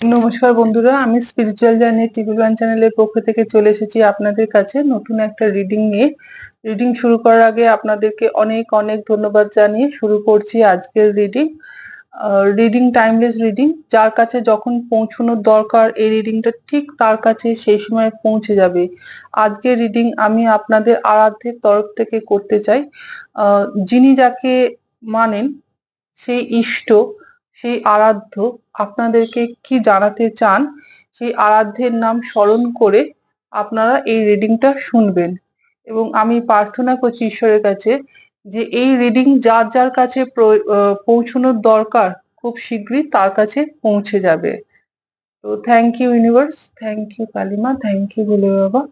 নমস্কার বন্ধুরা, আমি স্পিরিচুয়াল জার্নি টিভি ওয়ান চ্যানেলের পক্ষ থেকে চলে এসেছি আপনাদের কাছে নতুন একটা রিডিং নিয়ে। রিডিং শুরু করার আগে আপনাদেরকে অনেক অনেক ধন্যবাদ জানিয়ে শুরু করছি আজকের রিডিং রিডিং টাইমলেস রিডিং যার কাছে যখন পৌঁছানোর দরকার এই রিডিংটা ঠিক তার কাছে সেই সময় পৌঁছে যাবে। আজকের রিডিং আমি আপনাদের আরাধ্যের তরফ থেকে করতে চাই। যিনি যাকে মানেন, সেই ইষ্ট সেই আরাধ্য আপনাদেরকে কি জানাতে চান? সেই আরাধ্যের নাম স্মরণ করে আপনারা এই রিডিংটা শুনবেন। এবং আমি প্রার্থনা করছি ঈশ্বরের কাছে যে এই রিডিং যার যার কাছে পৌঁছানোর দরকার খুব শীঘ্রই তার কাছে পৌঁছে যাবে। তো thank you universe thank you কালিমা থ্যাংক ইউ ভোলে বাবা।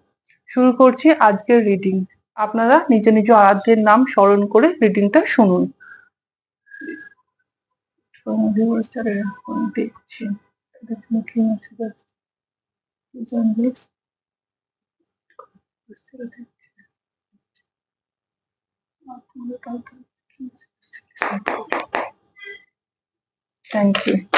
শুরু করছি আজকের রিডিং। আপনারা নিজ নিজ আরাধ্যের নাম স্মরণ করে রিডিংটা শুনুন। from viewers area on page definitely not best using this Thank you.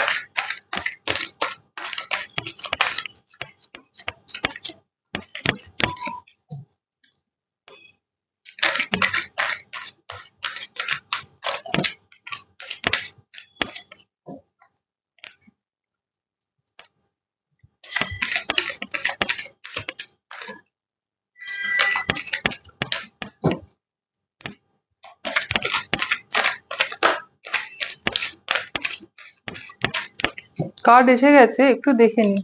Card এসে গেছে একটু দেখে নি।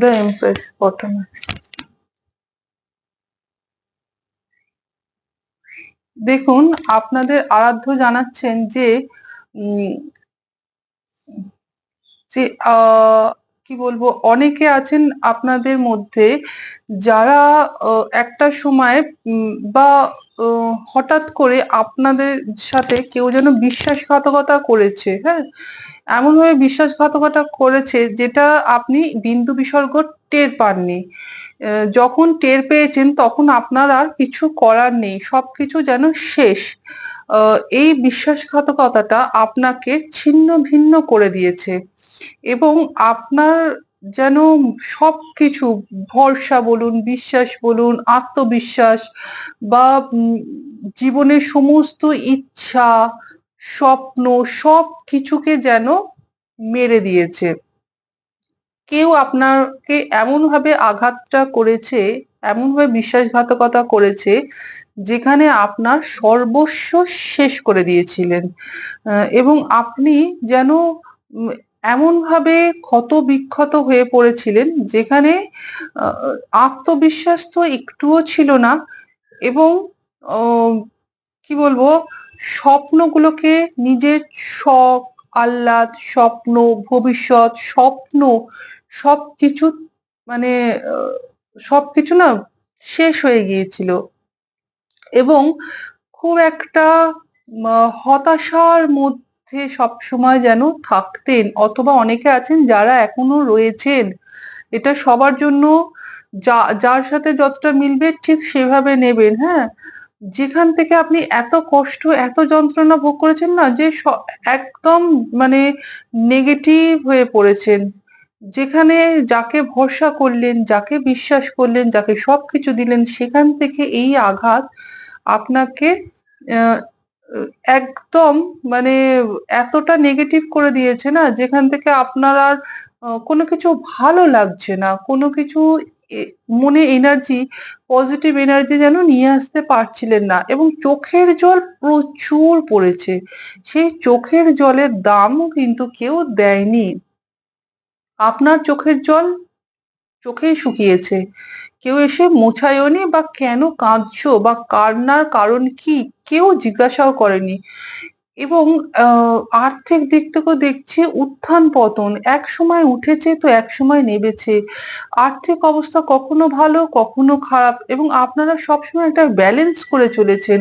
দ্য এমপ্রেস বটম দেখুন আপনাদের আরাধ্য জানাচ্ছেন যে যে কি বলব, অনেকে আছেন আপনাদের মধ্যে যারা একটা সময় বা হঠাৎ করে আপনাদের সাথে কেউ যেন বিশ্বাসঘাতকতা করেছে হ্যাঁ? এমন ভাবে বিশ্বাসঘাতকতা করেছে যেটা আপনি বিন্দু বিসর্গ টের পাননি। যখন টের পেয়েছেন তখন আপনার আর কিছু করার নেই, সবকিছু যেন শেষ। এই বিশ্বাসঘাতকতাটা আপনাকে ছিন্ন ভিন্ন করে দিয়েছে। এবং আপনার যেন সবকিছু, ভরসা বলুন, বিশ্বাস বলুন, আত্মবিশ্বাস বা জীবনের সমস্ত ইচ্ছা, স্বপ্ন সব কিছুকে যেন মেরে দিয়েছে। কেউ আপনাকে এমন ভাবে আঘাতটা করেছে এমন ভাবে বিশ্বাসঘাতকতা করেছে, যেখানে আপনার সর্বস্ব শেষ করে দিয়েছিলেন। এবং আপনি যেন উম, এমন ভাবে ক্ষত বিক্ষত হয়ে পড়েছিলেন যেখানে আত্মবিশ্বাস তো একটুও ছিল না এবং কি বলব স্বপ্নগুলোকে নিজের শখ আহ্লাদ স্বপ্ন ভবিষ্যৎ স্বপ্ন সব কিছু মানে সব কিছু না শেষ হয়ে গিয়েছিল। এবং খুব একটা হতাশার মধ্যে সবসময় যেন থাকতেন অথবা অনেকে আছেন যারা এখনও রয়েছেন। এটা সবার জন্য যা, যার সাথে যতটা মিলবে ঠিক সেভাবে নেবেন হ্যাঁ? যেখান থেকে আপনি এত কষ্ট, এত যন্ত্রণা ভোগ করেছেন না যে একদম মানে নেগেটিভ হয়ে পড়েছেন। যেখানে যাকে ভরসা করলেন, যাকে বিশ্বাস করলেন, যাকে সবকিছু দিলেন, সেখান থেকে এই আঘাত আপনাকে একদম মানে এতটা নেগেটিভ করে দিয়েছে না, যেখান থেকে আপনার আর কোনো কিছু ভালো লাগছে না, কোনো কিছু মনে এনার্জি পজিটিভ এনার্জি যেন নিয়ে আসতে পারছিলেন না এবং চোখের জল প্রচুর পড়েছে। সেই চোখের জলের দামও কিন্তু কেউ দেয়নি। আপনার চোখের জল চোখেই শুকিয়েছে। কেউ এসে মোছায়নি বা কেন কাঁদছো বা কান্নার কারণ কি? কেউ জিজ্ঞাসাও করেনি। এবং আর্থিক দিক থেকেও দেখছি উত্থান পতন। এক সময় উঠেছে তো এক সময় নেমেছে। আর্থিক অবস্থা কখনো ভালো, কখনো খারাপ। এবং আপনারা সবসময় একটা ব্যালেন্স করে চলেছেন।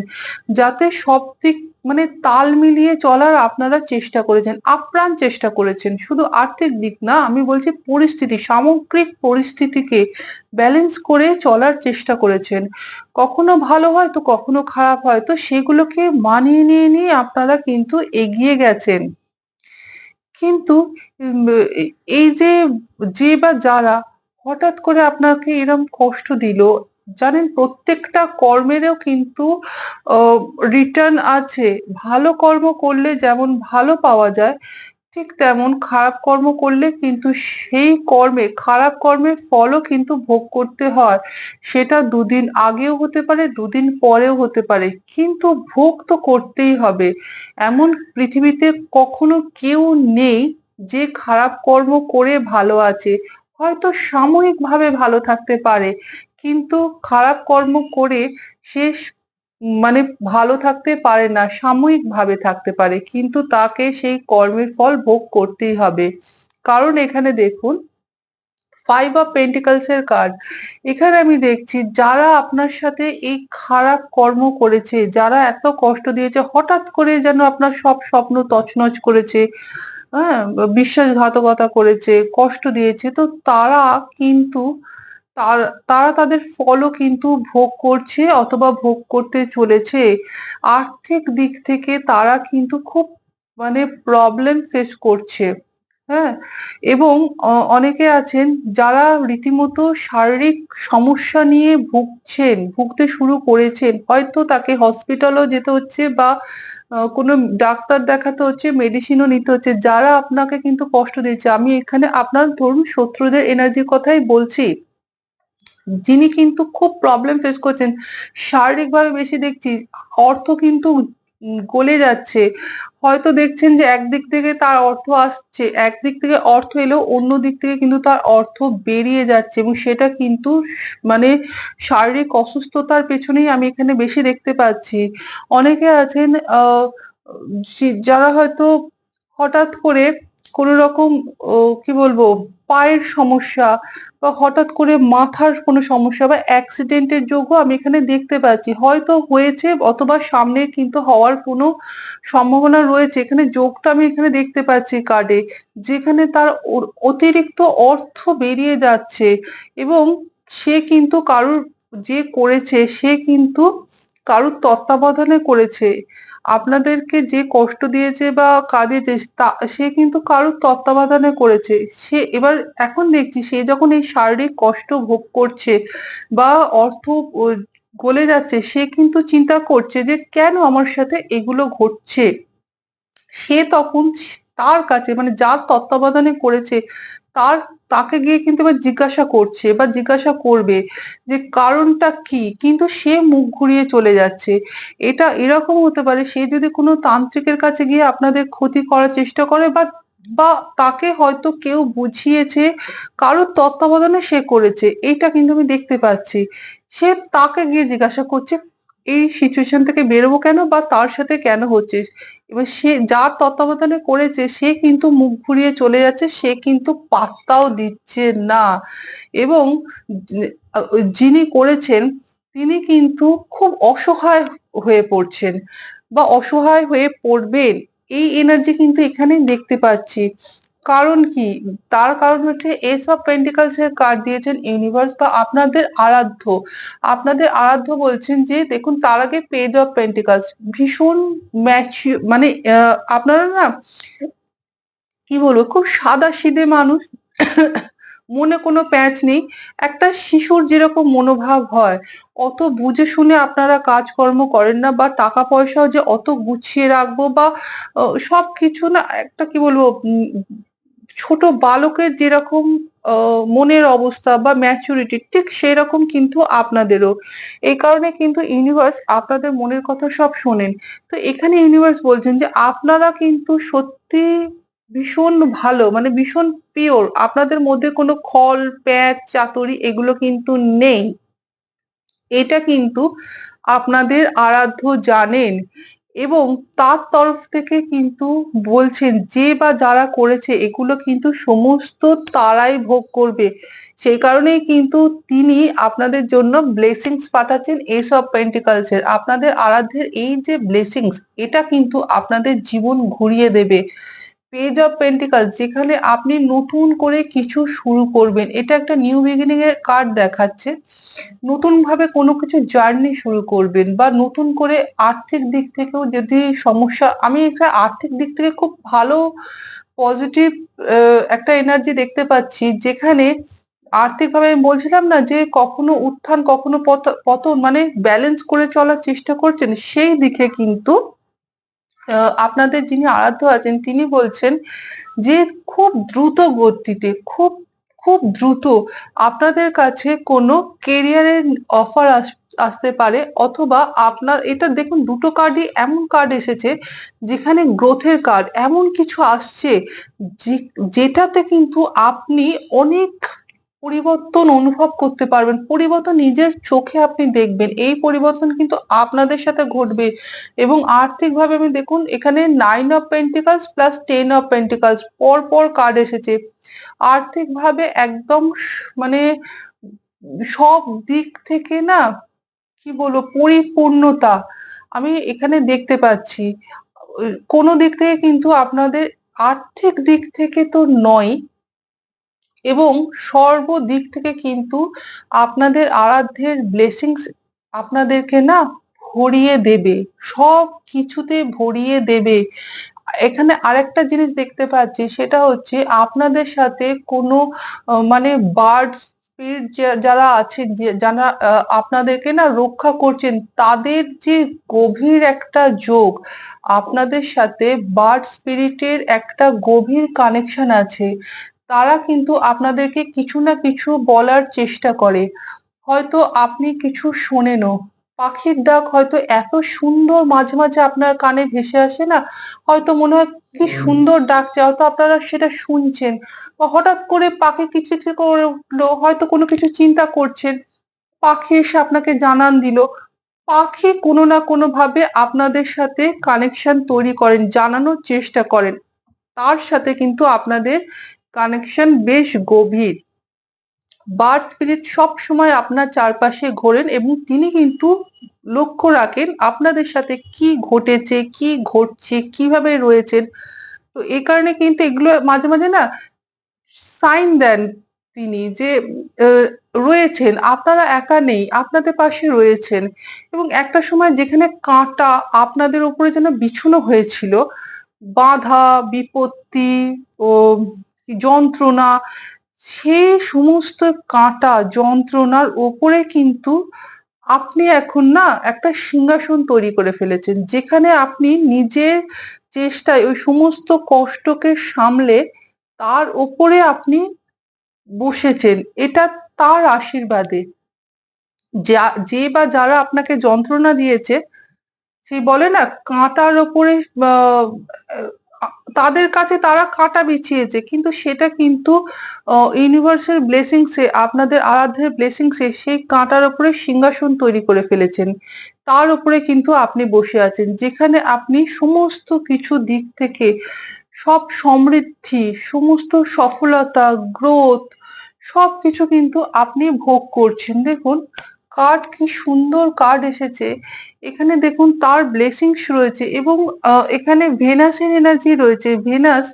যাতে সব দিক মানে তাল মিলিয়ে চলার আপনারা চেষ্টা করেছেন, আপ্রাণ চেষ্টা করেছেন। শুধু আর্থিক দিক না, আমি বলছি পরিস্থিতি, সামগ্রিক পরিস্থিতিকে ব্যালেন্স করে চলার চেষ্টা করেছেন। কখনো ভালো হয় তো কখনো খারাপ হয়, তো সেগুলোকে মানিয়ে নিয়ে নিয়ে আপনারা কিন্তু এগিয়ে গেছেন। কিন্তু এই যে যে বা যারা হঠাৎ করে আপনাকে এরম কষ্ট দিল জানেন, প্রত্যেকটা কর্মেরও কিন্তু রিটার্ন আছে। ভালো কর্ম করলে যেমন ভালো পাওয়া যায়, ঠিক তেমন খারাপ কর্ম করলে কিন্তু সেই কর্মে, খারাপ কর্মের ফলও কিন্তু ভোগ করতে হয়। সেটা দুদিন আগেও হতে পারে, দুদিন পরেও হতে পারে। কিন্তু ভোগ তো করতেই হবে। এমন পৃথিবীতে কখনো কেউ নেই যে খারাপ কর্ম করে ভালো আছে। হয়তো সাময়িকভাবে ভালো থাকতে পারে। কিন্তু খারাপ কর্ম করে শেষ মানে ভালো থাকতে পারে না, সাময়িকভাবে থাকতে পারে। কিন্তু তাকে সেই কর্মের ফল ভোগ করতেই হবে। কারণ এখানে দেখুন ফাইভ অফ পেন্টিকালস এর কার্ড এখানে আমি দেখছি, যারা আপনার সাথে এই খারাপ কর্ম করেছে, যারা এত কষ্ট দিয়েছে, হঠাৎ করে যেন আপনার সব স্বপ্ন তছনছ করেছে হ্যাঁ বিশ্বাসঘাতকতা করেছে, কষ্ট দিয়েছে, তো তারা কিন্তু তারা তাদের ফলও কিন্তু ভোগ করছে অথবা ভোগ করতে চলেছে। আর্থিক দিক থেকে তারা কিন্তু খুব মানে প্রবলেম ফেস করছে। হ্যাঁ? এবং অনেকে আছেন যারা রীতিমতো শারীরিক সমস্যা নিয়ে ভুগছেন, ভুগতে শুরু করেছেন। হয়তো তাকে হসপিটালও যেতে হচ্ছে বা কোনো ডাক্তার দেখাতে হচ্ছে মেডিসিনও নিতে হচ্ছে। যারা আপনাকে কিন্তু কষ্ট দিয়েছে আমি এখানে আপনার ধরুন শত্রুদের এনার্জির কথাই বলছি। যিনি কিন্তু খুব প্রবলেম ফেস করছেন। শারীরিকভাবে বেশি দেখছি, অর্থ কিন্তু গলে যাচ্ছে। হয়তো দেখছেন যে একদিক থেকে তার অর্থ আসছে একদিক থেকে অর্থ এলেও অন্য দিক থেকে কিন্তু তার অর্থ বেরিয়ে যাচ্ছে এবং সেটা কিন্তু মানে শারীরিক অসুস্থতার পেছনেই আমি এখানে বেশি দেখতে পাচ্ছি। অনেকে আছেন যারা হয়তো হঠাৎ করে কোনো রকম কি বলব? পায়ের সমস্যা বা হঠাৎ করে মাথার কোনো সমস্যা বা অ্যাক্সিডেন্টের যোগও আমি এখানে দেখতে পাচ্ছি। হয়তো হয়েছে অথবা সামনে কিন্তু হওয়ার কোনো সম্ভাবনা রয়েছে। এখানে যোগটা আমি এখানে দেখতে পাচ্ছি কার্ডে যেখানে তার অতিরিক্ত অর্থ বেরিয়ে যাচ্ছে এবং সে কিন্তু কারুর যে করেছে, সে কিন্তু কারুর তত্ত্বাবধানে করেছে, আপনাদেরকে যে কষ্ট দিয়েছে বা কাঁদিয়েছে তা, সে কিন্তু কারুর তত্ত্বাবধানে করেছে। সে এবার এখন দেখছি সে যখন এই শারীরিক কষ্ট ভোগ করছে বা অর্থ গলে যাচ্ছে, সে কিন্তু চিন্তা করছে যে কেন আমার সাথে এগুলো ঘটছে? সে তখন তার কাছে মানে যার তত্ত্বাবধানে করেছে, তার তাকে গিয়ে কিন্তু এবার জিজ্ঞাসা করছে বা জিজ্ঞাসা করবে যে কারণটা কি? কিন্তু সে মুখ ঘুরিয়ে চলে যাচ্ছে। এটা এরকম হতে পারে সে যদি কোনো তান্ত্রিকের কাছে গিয়ে আপনাদের ক্ষতি করার চেষ্টা করে বা বা তাকে হয়তো কেউ বুঝিয়েছে, কারোর তত্ত্বাবধানে সে করেছে, এটা কিন্তু আমি দেখতে পাচ্ছি। সে তাকে গিয়ে জিজ্ঞাসা করছে এই সিচুয়েশন থেকে বেরোবো কেন বা তার সাথে কেন হচ্ছে এবার সে যার তত্ত্বাবধানে করেছে, সে কিন্তু মুখ ঘুরিয়ে চলে যাচ্ছে, সে কিন্তু পাত্তাও দিচ্ছে না। এবং যিনি করেছেন, তিনি কিন্তু খুব অসহায় হয়ে পড়ছেন বা অসহায় হয়ে পড়বেন। এই এনার্জি কিন্তু এখানে দেখতে পাচ্ছি। কারণ কি? তার কারণ হচ্ছে এস অফ পেন্টিকালস এর কার্ড দিয়েছেন ইউনিভার্স বা আপনাদের আরাধ্য। আপনাদের আরাধ্য বলছেন যে, দেখুন, তার আগে পেজ অফ পেন্টিকালস ভীষণ ম্যাচিউ মানে আপনারা না, কি বলব, খুব সাদা সিদে মানুষ। মনে কোনো প্যাচ নেই। একটা শিশুর যেরকম মনোভাব হয়, অত বুঝে শুনে আপনারা কাজকর্ম করেন না বা টাকা পয়সাও যে অত গুছিয়ে রাখব বা সব কিছু না একটা, কি বলব ছোট বালকের যেরকম মনের অবস্থা বা ম্যাচুরিটি ঠিক সেই রকম কিন্তু আপনাদেরও। এই কারণে কিন্তু ইউনিভার্স আপনাদের মনের কথা সব শোনেন। তো এখানে ইউনিভার্স বলছেন যে, আপনারা কিন্তু সত্যি ভীষণ ভালো মানে ভীষণ পিওর আপনাদের মধ্যে কোনো খল, প্যাচ, চাতুরি এগুলো কিন্তু নেই। এটা কিন্তু আপনাদের আরাধ্য জানেন। এবং তার তরফ থেকে কিন্তু বলছেন, যে বা যারা করেছে এগুলো কিন্তু সমস্ত তারাই ভোগ করবে। সেই কারণেই কিন্তু তিনি আপনাদের জন্য ব্লেসিংস পাঠাচ্ছেন এইসব পেন্টিকালসের আপনাদের আরাধ্যের এই যে ব্লেসিংস এটা কিন্তু আপনাদের জীবন ঘুরিয়ে দেবে। পেজ অফ পেন্টিকাল যেখানে আপনি নতুন করে কিছু শুরু করবেন। এটা একটা নিউ বিগিনিং এর কার্ড দেখাচ্ছে। নতুন ভাবে কোনো কিছু জার্নি শুরু করবেন বা নতুন করে আর্থিক দিক থেকেও যদি সমস্যা, আমি এখানে আর্থিক দিক থেকে খুব ভালো পজিটিভ একটা এনার্জি দেখতে পাচ্ছি। যেখানে আর্থিকভাবে আমি বলছিলাম না যে কখনো উত্থান, কখনো পতন মানে ব্যালেন্স করে চলার চেষ্টা করছেন, সেই দিকে কিন্তু আপনাদের যিনি আরাধ্য আছেন, তিনি বলছেন যে খুব দ্রুত গতিতে, খুব খুব দ্রুত আপনাদের কাছে কোনো কেরিয়ারের অফার আসতে পারে অথবা আপনার, এটা দেখুন দুটো কার্ডই এমন কার্ড এসেছে যেখানে গ্রোথের কার্ড এমন কিছু আসছে যেটাতে কিন্তু আপনি অনেক পরিবর্তন অনুভব করতে পারবেন। পরিবর্তন নিজের চোখে আপনি দেখবেন। এই পরিবর্তন কিন্তু আপনাদের সাথে ঘটবে এবং আর্থিকভাবে আমি দেখুন, এখানে nine of pentacles plus ten of pentacles পর পর কার্ড এসেছে। আর্থিকভাবে একদম মানে সব দিক থেকে না, কি বলব, পরিপূর্ণতা আমি এখানে দেখতে পাচ্ছি। কোনো দিক থেকে কিন্তু আপনাদের আর্থিক দিক থেকে তো নয় এবং সর্বদিক থেকে কিন্তু আপনাদের আরাধ্যের ব্লেসিংস আপনাদেরকে না ভরিয়ে দেবে, সব কিছুতে ভরিয়ে দেবে। এখানে আরেকটা জিনিস দেখতে পাচ্ছি, সেটা হচ্ছে আপনাদের সাথে কোনো মানে বার্ডস স্পিরিট যারা আছেন যারা আপনাদেরকে না রক্ষা করছেন, তাদের যে গভীর একটা যোগ, আপনাদের সাথে বার্ড স্পিরিটের একটা গভীর কানেকশন আছে। তারা কিন্তু আপনাদেরকে কিছু না কিছু বলার চেষ্টা করে। হয়তো আপনি কিছু শোনেনও। পাখির ডাক হয়তো এত সুন্দর মাঝে মাঝে আপনার কানে ভেসে আসে না হয়তো মনে হয় কি সুন্দর ডাকছে হয়তো আপনারা সেটা শুনছেন। বা হঠাৎ করে পাখি কিছু কিছু করে উঠল হয়তো কোনো কিছু চিন্তা করছেন পাখি এসে আপনাকে জানান দিল। পাখি কোনো না কোনো ভাবে আপনাদের সাথে কানেকশন তৈরি করেন জানানোর চেষ্টা করেন। তার সাথে কিন্তু আপনাদের কানেকশন বেশ গভীর। বার্ড স্পিরিট সব সময় আপনার চারপাশে ঘোরেন এবং তিনি কিন্তু লক্ষ্য রাখেন আপনাদের সাথে কি ঘটেছে, কি ঘটছে, কীভাবে রয়েছেন। তো এই কারণে কিন্তু এগুলো মাঝে মাঝে না সাইন দেন তিনি যে রয়েছেন, আপনারা একা নেই, আপনাদের পাশে রয়েছেন এবং একটা সময় যেখানে কাঁটা আপনাদের উপরে যেন বিছুনো হয়েছিল, বাধা, বিপত্তি, ও যন্ত্রণা সেই সমস্ত কাঁটা যন্ত্রণার ওপরে কিন্তু আপনি এখন না একটা সিংহাসন তৈরি করে ফেলেছেন, যেখানে আপনি নিজের চেষ্টায় ওই সমস্ত কষ্টকে সামলে তার ওপরে আপনি বসেছেন। এটা তার আশীর্বাদে। যা, যে বা যারা আপনাকে যন্ত্রণা দিয়েছে সেই বলে না, কাঁটার ওপরে তাদের কাছে তারা কাঁটা বিছিয়েছে, কিন্তু সেটা কিন্তু ইউনিভার্সের ব্লেসিংসে আপনাদের আরাধ্যের ব্লেসিংসে সেই কাঁটার উপরে সিংহাসন তৈরি করে ফেলেছেন। তার উপরে কিন্তু আপনি বসে আছেন, যেখানে আপনি সমস্ত কিছু দিক থেকে সব সমৃদ্ধি, সমস্ত সফলতা গ্রোথ সব কিছু কিন্তু আপনি ভোগ করছেন। দেখুন কার্ড কি সুন্দর কার্ড এসেছে। এখানে দেখুন তার ব্লেসিংস রয়েছে এবং এখানে ভেনাসের এনার্জি রয়েছে। ভেনাস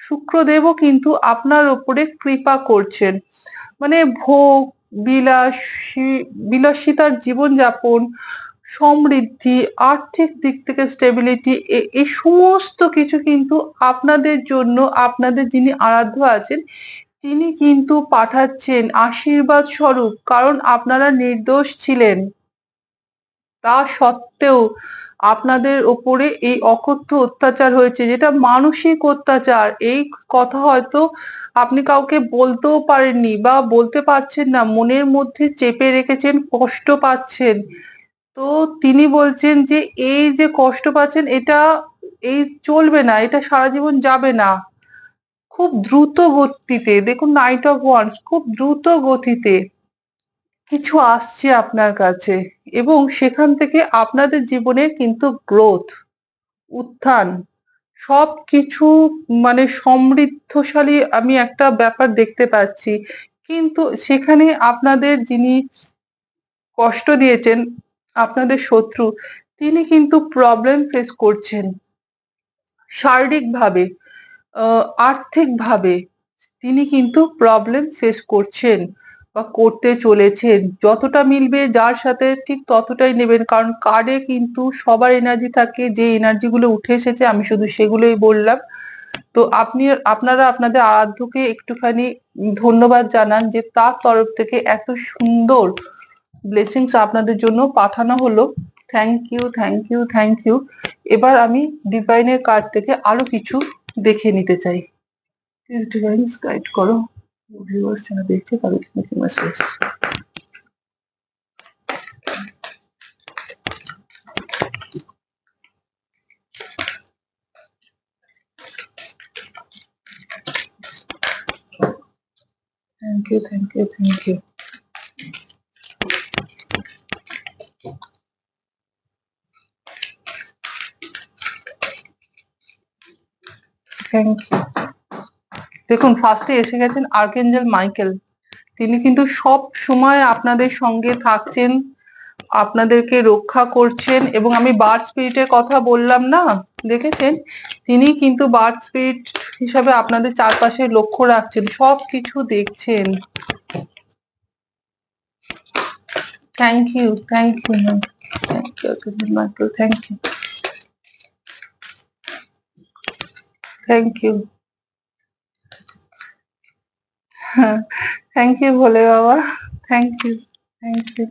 শুক্রদেবও কিন্তু আপনার ওপরে কৃপা করছেন। মানে ভোগ, বিলাসী বিলাসিতার জীবনযাপন, সমৃদ্ধি, আর্থিক দিক থেকে স্টেবিলিটি এই সমস্ত কিছু কিন্তু আপনাদের জন্য, আপনাদের যিনি আরাধ্য আছেন তিনি কিন্তু পাঠাচ্ছেন আশীর্বাদ স্বরূপ, কারণ আপনারা নির্দোষ ছিলেন। তা সত্ত্বেও আপনাদের ওপরে এই অকথ্য অত্যাচার হয়েছে, যেটা মানসিক অত্যাচার। এই কথা হয়তো আপনি কাউকে বলতেও পারেননি বা বলতে পারছেন না, মনের মধ্যে চেপে রেখেছেন, কষ্ট পাচ্ছেন। তো তিনি বলছেন যে, এই যে কষ্ট পাচ্ছেন, এটা এই চলবে না, এটা সারা জীবন যাবে না। খুব দ্রুত গতিতে দেখুন নাইট অফ ওয়ান্স খুব দ্রুত গতিতে কিছু আসছে আপনার কাছে এবং সেখান থেকে আপনাদের জীবনে কিন্তু গ্রোথ উত্থান সব কিছু মানে সমৃদ্ধশালী আমি একটা ব্যাপার দেখতে পাচ্ছি। কিন্তু সেখানে আপনাদের যিনি কষ্ট দিয়েছেন, আপনাদের শত্রু, তিনি কিন্তু প্রবলেম ফেস করছেন। শারীরিকভাবে আহ আর্থিকভাবে তিনি কিন্তু প্রবলেম ফেস করছেন বা করতে চলেছেন। যতটা মিলবে যার সাথে ঠিক ততটাই নেবেন। কারণ কার্ডে কিন্তু সবার এনার্জি থাকে, যে এনার্জি গুলো উঠে এসেছে, আমি শুধু সেগুলোই বললাম। তো আপনি, আপনারা আপনাদের আরাধ্যকে একটুখানি ধন্যবাদ জানান যে তার তরফ থেকে এত সুন্দর ব্লেসিংস আপনাদের জন্য পাঠানো হলো। Thank you thank you thank you এবার আমি ডিভাইনের কার্ড থেকে আরও কিছু দেখে নিতে চাই। প্লিজ ডিভাইন্স গাইড করো। ভিউয়ার্স যারা দেখছে, তাদের জন্য কি message thank you thank you thank you thank you দেখুন ফার্স্টে এসে গেছেন আর্কেঞ্জেল মাইকেল তিনি কিন্তু সব সময় আপনাদের সঙ্গে থাকছেন, আপনাদেরকে রক্ষা করছেন এবং আমি বার্ড স্পিরিটের কথা বললাম না, দেখেছেন? তিনি কিন্তু বার্ড স্পিরিট হিসাবে আপনাদের চারপাশে লক্ষ্য রাখছেন, সব কিছু দেখছেন। Thank you thank you thank you thank you thank you thank you Bhole Baba thank you thank you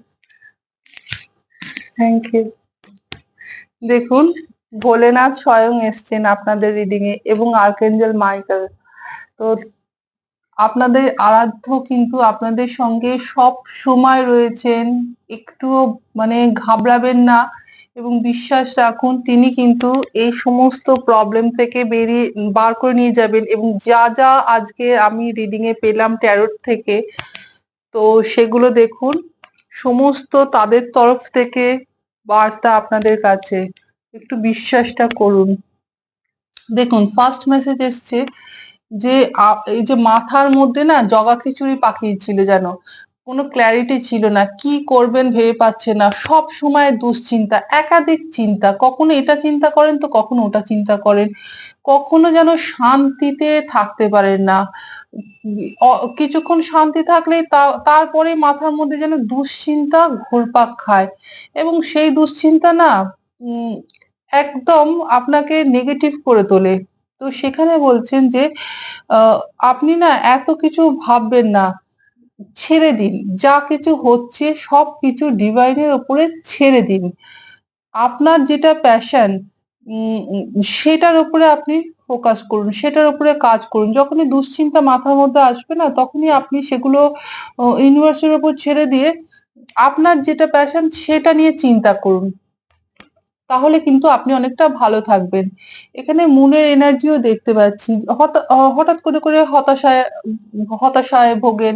thank you দেখুন, ভোলেনাথ স্বয়ং এসছেন আপনাদের রিডিং এ এবং আর্কেঞ্জেল মাইকেল তো আপনাদের আরাধ্য কিন্তু আপনাদের সঙ্গে সব সময় রয়েছেন। একটু মানে ঘাবড়াবেন না। এবং বিশ্বাস রাখুন, তিনি কিন্তু এই সমস্ত প্রবলেম থেকে বেরিয়ে, বার করে নিয়ে যাবেন এবং যা যা আজকে আমি রিডিং এ পেলাম ট্যারোট থেকে, তো সেগুলো দেখুন। সমস্ত তাদের তরফ থেকে বার্তা আপনাদের কাছে। একটু বিশ্বাসটা করুন। দেখুন ফার্স্ট মেসেজ এসছে যে এই যে মাথার মধ্যে না জগা খিচুড়ি পাকিয়েছিল যেন। কোনো ক্ল্যারিটি ছিল না, কি করবেন ভেবে পাচ্ছে না, সব সময় দুশ্চিন্তা, একাধিক চিন্তা, কখনো এটা চিন্তা করেন তো কখনো ওটা চিন্তা করেন, কখনো যেন শান্তিতে থাকতে পারেন না কিছুক্ষণ শান্তি থাকলেই তারপরে মাথার মধ্যে যেন দুশ্চিন্তা ঘুরপাক খায়, এবং সেই দুশ্চিন্তা না একদম আপনাকে নেগেটিভ করে তোলে, তো সেখানে বলছেন যে আপনি না এত কিছু ভাববেন না ছেড়ে দিন। যা কিছু হচ্ছে সব কিছু ডিভাইনের উপরে ছেড়ে দিন। আপনার যেটা প্যাশন সেটার উপরে আপনি ফোকাস করুন, সেটার উপরে কাজ করুন। যখনই দুশ্চিন্তা মাথার মধ্যে আসবে না, তখনই আপনি সেগুলো ইউনিভার্সের উপর ছেড়ে দিয়ে আপনার যেটা প্যাশন সেটা নিয়ে চিন্তা করুন। তাহলে কিন্তু আপনি অনেকটা ভালো থাকবেন। এখানে মুনের এনার্জিও দেখতে পাচ্ছি। হঠাৎ করে করে হতাশায় হতাশায় ভোগেন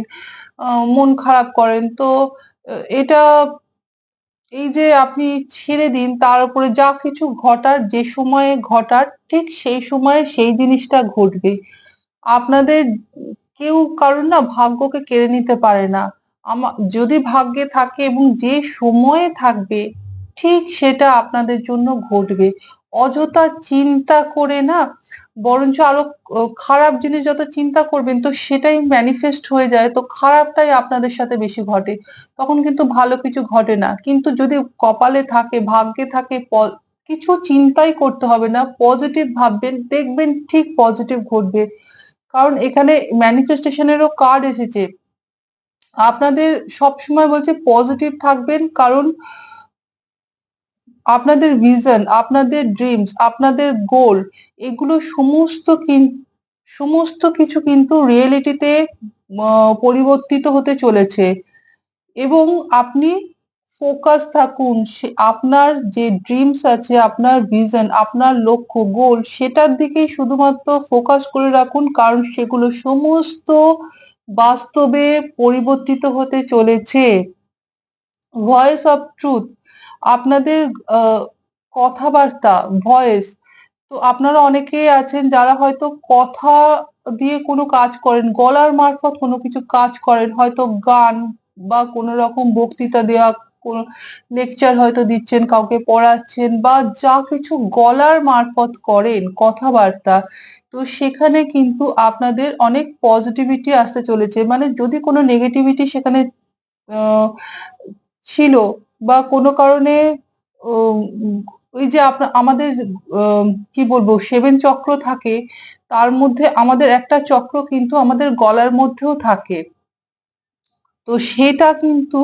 মন খারাপ করেন। তো এটা, এই যে আপনি ছেড়ে দিন, তার উপরে যা কিছু ঘটার, যে সময়ে ঘটার, ঠিক সেই সময়ে সেই জিনিসটা ঘটবে। আপনাদের কেউ কারণ না ভাগ্যকে কেড়ে নিতে পারে না। আমার যদি ভাগ্যে থাকে এবং যে সময়ে থাকবে ঠিক সেটা আপনাদের জন্য ঘটবে। অযথা চিন্তা করে না, বরঞ্চ আরও খারাপ জিনিস যত চিন্তা করবেন, তো সেটাই ম্যানিফেস্ট হয়ে যায়, তো খারাপটাই আপনাদের সাথে বেশি ঘটে। তখন কিন্তু ভালো কিছু ঘটে না। কিন্তু যদি কপালে থাকে, ভাগ্যে থাকে কিছু চিন্তাই করতে হবে না। পজিটিভ ভাববেন, দেখবেন ঠিক পজিটিভ ঘটবে। কারণ এখানে ম্যানিফেস্টেশনেরও কার্ড এসেছে। আপনাদের সব সময় বলছে পজিটিভ থাকবেন, কারণ আপনাদের ভিশন আপনাদের ড্রিমস আপনাদের গোল এগুলো সমস্ত সমস্ত কিছু কিন্তু রিয়েলিটিতে পরিবর্তিত হতে চলেছে। এবং আপনি ফোকাস থাকুন আপনার যে ড্রিমস আছে, আপনার ভিশন আপনার লক্ষ্য গোল সেটার দিকেই শুধুমাত্র ফোকাস করে রাখুন, কারণ সেগুলো সমস্ত বাস্তবে পরিবর্তিত হতে চলেছে। ভয়েস অফ ট্রুথ আপনাদের কথাবার্তা ভয়েস তো আপনারা অনেকেই আছেন যারা হয়তো কথা দিয়ে কোনো কাজ করেন, গলার মারফত কোনো কিছু কাজ করেন, হয়তো গান বা কোনো রকম বক্তৃতা দেওয়া, কোনো লেকচার হয়তো দিচ্ছেন, কাউকে পড়াচ্ছেন বা যা কিছু গলার মারফত করেন কথাবার্তা, তো সেখানে কিন্তু আপনাদের অনেক পজিটিভিটি আসতে চলেছে। মানে যদি কোনো নেগেটিভিটি সেখানে ছিল বা কোনো কারণে ওই যে আমাদের কি বলব, সেভেন চক্র থাকে, তার মধ্যে আমাদের একটা চক্র কিন্তু আমাদের গলার মধ্যেও থাকে। তো সেটা কিন্তু,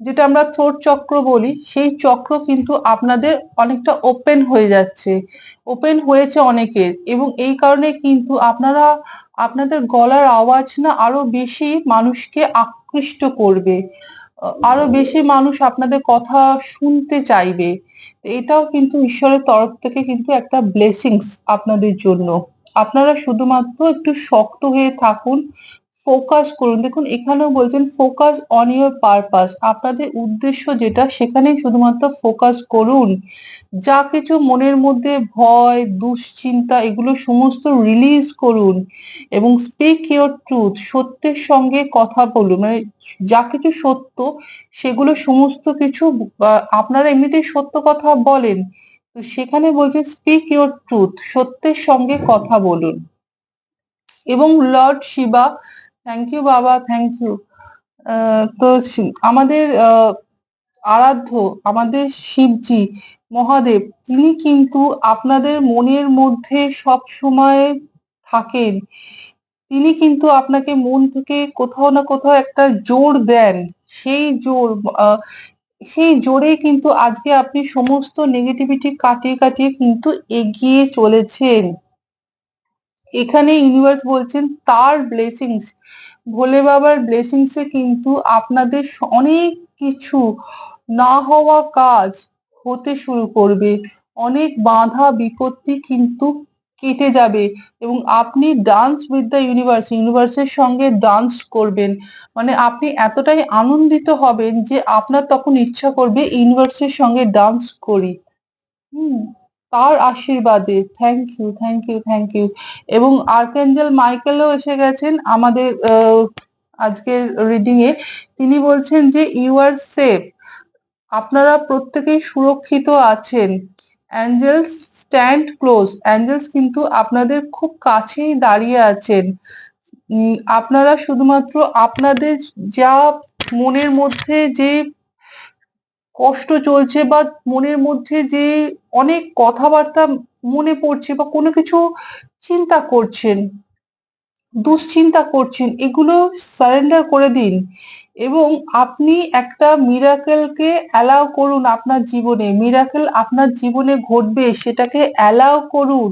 যেটা আমরা থ্রোট চক্র বলি, সেই চক্র কিন্তু আপনাদের অনেকটা ওপেন হয়ে যাচ্ছে, ওপেন হয়েছে অনেকের। এবং এই কারণে কিন্তু আপনারা, আপনাদের গলার আওয়াজ না আরও বেশি মানুষকে আকৃষ্ট করবে। আরও বেশি মানুষ আপনাদের কথা শুনতে চাইবে। এটাও কিন্তু ঈশ্বরের তরফ থেকে কিন্তু একটা ব্লেসিংস আপনাদের জন্য। আপনারা শুধুমাত্র একটু শক্ত হয়ে থাকুন ফোকাস করুন। দেখুন, এখানেও বলছেন ফোকাস অন ইয়োর পারপাস আপনাদের উদ্দেশ্য যেটা সেখানে শুধুমাত্র ফোকাস করুন। যা কিছু মনের মধ্যে ভয়, দুশ্চিন্তা, এগুলো সমস্ত রিলিজ করুন এবং স্পিক ইয়োর ট্রুথ সত্যের সঙ্গে কথা বলুন। মানে যা কিছু সত্য, সেগুলো সমস্ত কিছু আপনারা এমনিতেই সত্য কথা বলেন। তো সেখানে বলছে স্পিক ইয়োর ট্রুথ সত্যের সঙ্গে কথা বলুন। এবং lord Shiva thank you Baba thank you তো আমাদের আরাধ্য, আমাদের শিবজি, মহাদেব, তিনি কিন্তু আপনাদের মনের মধ্যে সব সময় থাকেন। তিনি কিন্তু আপনাকে মন থেকে কোথাও না কোথাও একটা জোর দেন। সেই জোর সেই জোরে কিন্তু আজকে আপনি সমস্ত নেগেটিভিটি কাটিয়ে কাটিয়ে কিন্তু এগিয়ে চলেছেন। এখানে ইউনিভার্স বলছেন তার ব্লেসিংস ভোলে বাবার ব্লেসিংস কিন্তু আপনাদের অনেক কিছু না হওয়া কাজ হতে শুরু করবে। অনেক বাধা বিপত্তি কিন্তু কেটে যাবে এবং আপনি ডান্স উইথ দ্য ইউনিভার্স ইউনিভার্সের সঙ্গে ডান্স করবেন। মানে আপনি এতটাই আনন্দিত হবেন যে আপনার তখন ইচ্ছা করবে ইউনিভার্সের সঙ্গে ডান্স করি। হুম। তার আশীর্বাদে। Thank you thank you thank you এবং আর্কেঞ্জেল মাইকেলও এসে গেছেন আমাদের আজকের রিডিং এ। তিনি বলছেন যে ইউ আর সেফ আপনারা প্রত্যেকেই সুরক্ষিত আছেন। অ্যাঞ্জেলস স্ট্যান্ড ক্লোজ অ্যাঞ্জেলস কিন্তু আপনাদের খুব কাছেই দাঁড়িয়ে আছেন। আপনারা শুধুমাত্র আপনাদের যা মনের মধ্যে যে কষ্ট চলছে বা মনের মধ্যে যে অনেক কথাবার্তা মনে পড়ছে বা কোনো কিছু চিন্তা করছেন, দুশ্চিন্তা করছেন, এগুলো সারেন্ডার করে দিন এবং আপনি একটা মিরাকেলকে অ্যালাউ করুন আপনার জীবনে। মিরাকেল আপনার জীবনে ঘটবে, সেটাকে অ্যালাউ করুন।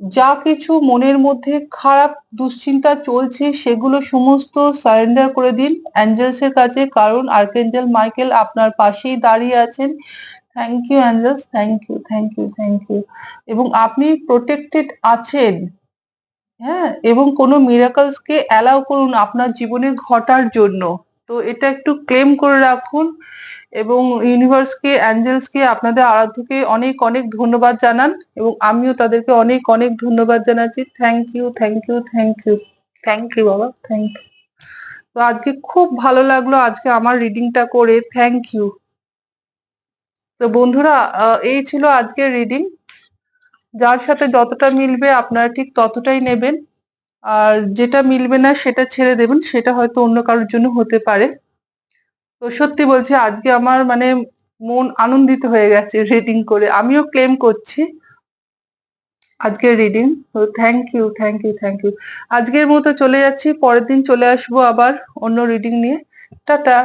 যা কিছু মনের মধ্যে খারাপ দুশ্চিন্তা চলছে, সেগুলো সমস্ত সারেন্ডার করে দিন। অ্যাঞ্জেলস এর কাছে, কারণ আর্কেঞ্জেল মাইকেল আপনার পাশেই দাঁড়িয়ে আছেন। Thank you angels thank you thank you thank you এবং আপনি প্রোটেক্টেড আছেন। হ্যাঁ? এবং কোনো মিরাকলস কে অ্যালাউ করুন আপনার জীবনে ঘটার জন্য। তো এটা একটু ক্লেম করে রাখুন এবং ইউনিভার্সকে অ্যাঞ্জেলসকে আপনাদের আরাধ্যকে অনেক অনেক ধন্যবাদ জানান এবং আমিও তাদেরকে অনেক অনেক ধন্যবাদ জানাচ্ছি। Thank you thank you thank you thank you Baba thank you তো আজকে খুব ভালো লাগল আজকে আমার রিডিংটা করে থ্যাংক ইউ তো বন্ধুরা এই ছিল আজকের রিডিং যার সাথে যতটা মিলবে আপনারা ঠিক ততটাই নেবেন। আর যেটা মিলবে না সেটা ছেড়ে দেবেন, সেটা হয়তো অন্য কারোর জন্য হতে পারে। তো সত্যি বলছি, আজকে আমার মানে মন আনন্দিত হয়ে গেছে রিডিং করে। আমিও ক্লেম করছি আজকের রিডিং তো thank you thank you thank you আজকের মতো চলে যাচ্ছি, পরের দিন চলে আসব আবার অন্য রিডিং নিয়ে। টাটা।